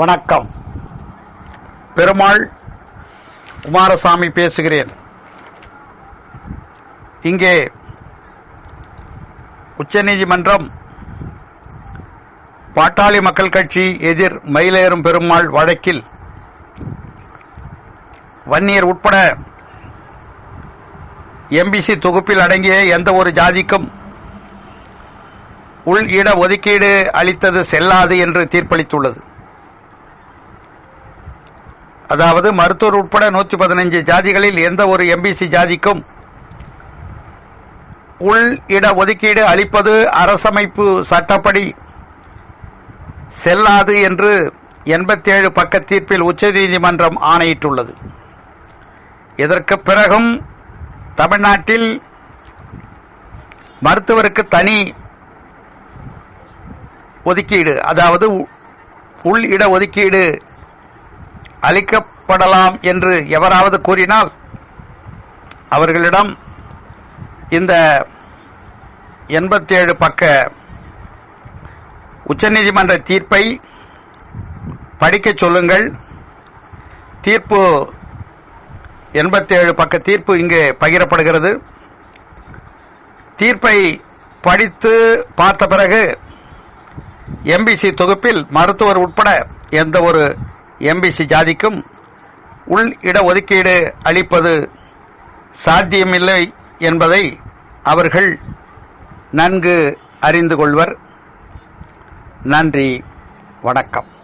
வணக்கம். பெருமாள் குமாரசாமி பேசுகிறேன். இங்கே உச்சநீதிமன்றம் பாட்டாளி மக்கள் கட்சி எதிர் மயிலேறும் பெருமாள் வழக்கில் வன்னியர் உட்பட எம்பிசி தொகுப்பில் அடங்கிய எந்த ஒரு ஜாதிக்கும் உள் இட ஒதுக்கீடு அளித்தது செல்லாது என்று தீர்ப்பளித்துள்ளது. அதாவது மருத்துவர் உட்பட நூற்றி பதினைஞ்சு ஜாதிகளில் எந்த ஒரு எம்பிசி ஜாதிக்கும் உள் இட ஒதுக்கீடு அளிப்பது அரசமைப்பு சட்டப்படி செல்லாது என்று எண்பத்தேழு பக்க தீர்ப்பில் உச்சநீதிமன்றம் ஆணையிட்டுள்ளது. இதற்கு பிறகும் தமிழ்நாட்டில் மருத்துவருக்கு தனி ஒதுக்கீடு அதாவது உள் இட ஒதுக்கீடு அளிக்கப்படலாம் என்று எவராவது கூறினால் அவர்களிடம் இந்த எண்பத்தேழு பக்க உச்சநீதிமன்ற தீர்ப்பை படிக்கச் சொல்லுங்கள். தீர்ப்பு எண்பத்தேழு பக்க தீர்ப்பு இங்கு பகிரப்படுகிறது. தீர்ப்பை படித்து பார்த்த பிறகு எம்பிசி தொகுப்பில் மருத்துவர் உட்பட எந்த ஒரு எம்பிசி ஜாதிக்கும் உள் இட ஒதுக்கீடு அளிப்பது சாத்தியமில்லை என்பதை அவர்கள் நன்கு அறிந்து கொள்வர். நன்றி வணக்கம்.